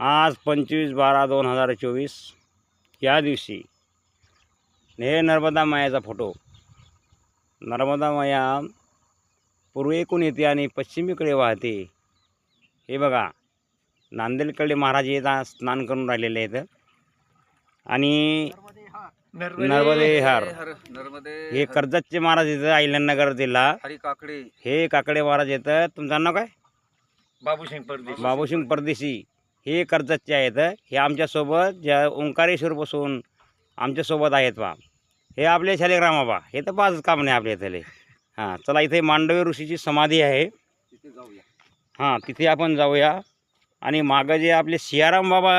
आज पंचवीस बारा दोन हजार चोवीस. या दिवशी हे नर्मदा मायाचा फोटो. नर्मदा माया पूर्वेकडून येते आणि पश्चिमेकडे वाहते. हे बघा नांदेडकडे महाराज येतात स्नान करून राहिलेले आहेत. आणि नर्मदे हर. नर्मदे हे कर्जतचे महाराज येतं अहिल्यानगर जिल्हा. हरी काकडे. हे काकडे महाराज येतं तुमचं नाव काय? बाबूसिंग परदेशी. बाबूसिंग परदेशी. हे कर्जतचे आहेत. हे आमच्यासोबत ज्या ओंकारेश्वरपासून आमच्यासोबत आहेत बा. हे आपले शालेग्राम बा हे तर पाच काम नाही आपल्या इथले. हां चला इथे मांडवी ऋषीची समाधी आहे. हां तिथे आपण जाऊया. आणि मागं जे आपले सियाराम बाबा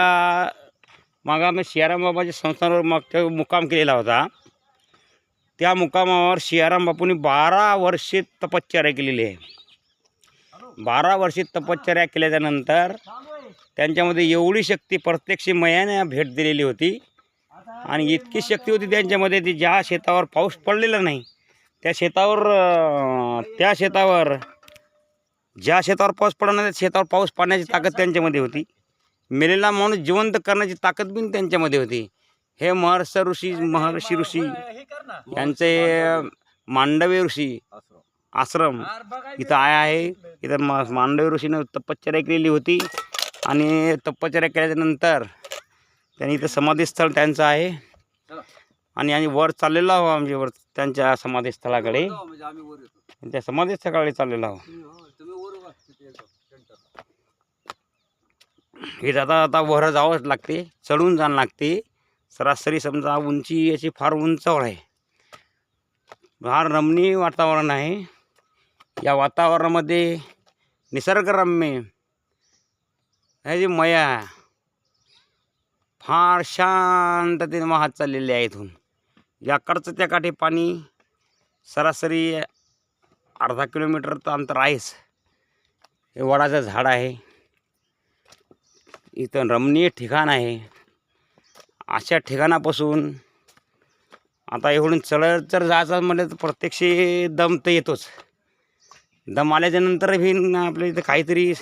मागं आम्ही सियाराम बाबाच्या संस्थानावर मागच्या मुक्काम केलेला होता. त्या मुक्कामावर सियाराम बापूंनी बारा वर्षे तपश्चर्या केलेली आहे. बारा वर्षे तपश्चर्या केल्याच्यानंतर त्यांच्यामध्ये एवढी शक्ती प्रत्यक्ष मयाने भेट दिलेली होती. आणि इतकी शक्ती होती त्यांच्यामध्ये ती ज्या शेतावर पाऊस पडलेला नाही त्या शेतावर त्या शेतावर ज्या शेतावर पाऊस पडला त्या शेतावर पाऊस पाडण्याची ताकद त्यांच्यामध्ये होती. मेलेला माणूस जिवंत करण्याची ताकद पण त्यांच्यामध्ये होती. हे महर्ष ऋषी महर्षी ऋषी यांचे मांडवी ऋषी. आश्रम. इथं आहे आहे. इथं मा मांडवी ऋषीनं तपश्चर्या केलेली होती. आणि तपश्चर्या केल्याच्यानंतर त्यांनी इथं समाधीस्थळ त्यांचं आहे. आणि आणि वर चाललेलो आहो आमचे वर त्यांच्या समाधीस्थळाकडे. म्हणजे आम्ही त्या समाधीस्थळाकडे चाललेलो आहो तुम्ही वर वा तिथे येतो सेंटरला. हे जाता आता वर जावंच लागते चढून जाणं लागते. सरासरी समजा उंची याची फार उंचावर आहे. फार रमणीय वातावरण आहे. या वातावरणामध्ये निसर्गरम्य ह्याची मया फार शांततेने वाहत चाललेले आहे इथून. याकडचं त्या काठी पाणी सरासरी अर्धा किलोमीटरचं अंतर आहेच. हे वडाचं झाड आहे. इथं रमणीय ठिकाण आहे. अशा ठिकाणापासून आता एवढून चढत जर जायचं म्हटलं तर प्रत्यक्ष दम तर येतोच. दम आल्याच्यानंतर बी आपल्या इथं काहीतरी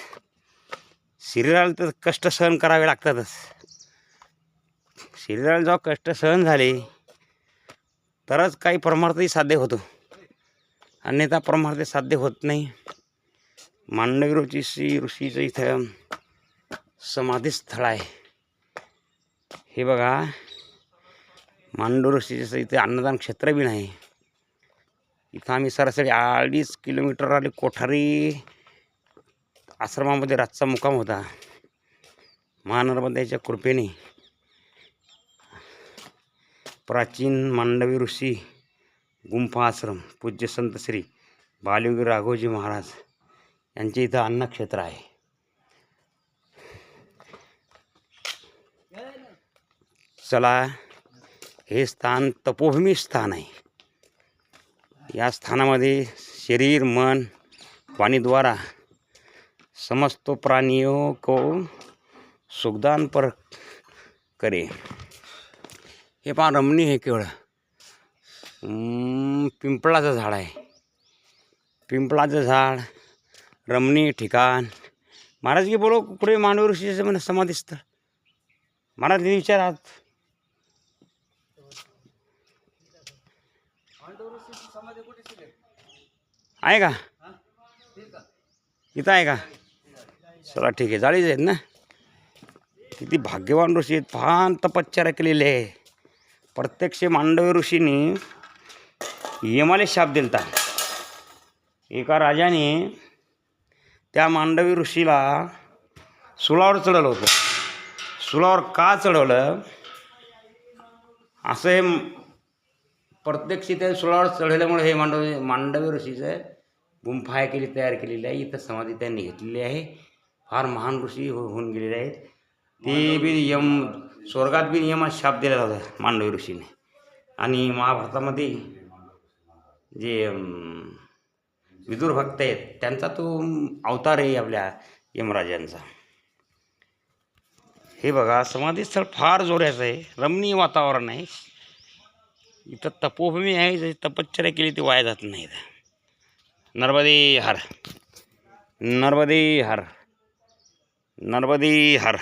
शरीराला तर कष्ट सहन करावे लागतातच. शरीराला जेव्हा कष्ट सहन झाले तरच काही परमार्थही साध्य होतो. अन्यथा परमार्थ साध्य होत नाही. मांडवी ऋषी ऋषीचं इथं समाधीस्थळ आहे. हे बघा मांडू ऋषीचं इथे अन्नदान क्षेत्र बी नाही. इथं आम्ही सरासरी अडीच किलोमीटर आले कोठारी आश्रमामध्ये रातचा मुक्काम होता. महानर्मदाच्या कृपेने प्राचीन मांडवी ऋषी गुंफा आश्रम पूज्य संत श्री बालयोगी राघोजी महाराज यांचे इथं अन्नक्षेत्र आहे. चला हे स्थान तपोभूमी स्थान आहे. या स्थानामध्ये शरीर मन पाणीद्वारा समस्त प्राणियों को सुखदान पर करे. हे पहा रमणी आहे केवळ. पिंपळाचं झाड आहे. पिंपळाचं झाड रमणी ठिकाण. महाराज की बोलो कुठे मानव ऋषीचं म्हणजे समाधीस्थळ महाराज विचारात. आहे का? इथं आहे का? चला ठीक आहे. जाळीच आहेत ना? किती भाग्यवान ऋषी आहेत. फार तपश्चर्या केलेले आहे. प्रत्यक्ष मांडवी ऋषीने यमाले शाप दिलता. एका राजाने त्या मांडवी ऋषीला सुळावर चढवलं होतं. सुळावर का चढवलं? असं हे प्रत्यक्ष त्या सुळावर चढवल्यामुळे हे मांडवी मांडवी ऋषीचं गुंफा आहे केली तयार केलेली आहे. इथं समाधी त्यांनी घेतलेली आहे. फार महान ऋषी हो होऊन गेलेले आहेत. ते बी यम स्वर्गात बी यमात शाप दिलेला होता मांडवी ऋषीने. आणि महाभारतामध्ये जे विदुर भक्त आहेत त्यांचा तो अवतार आहे आपल्या यमराजांचा. हे बघा समाधीस्थळ फार जोराचं आहे. रमणीय वातावरण आहे. इथं तपोभूमी आहे जशी तपश्चर्या केली ती वाया जात नाही नर्मदे हर. नर्मदे हर. नर्मदे हर.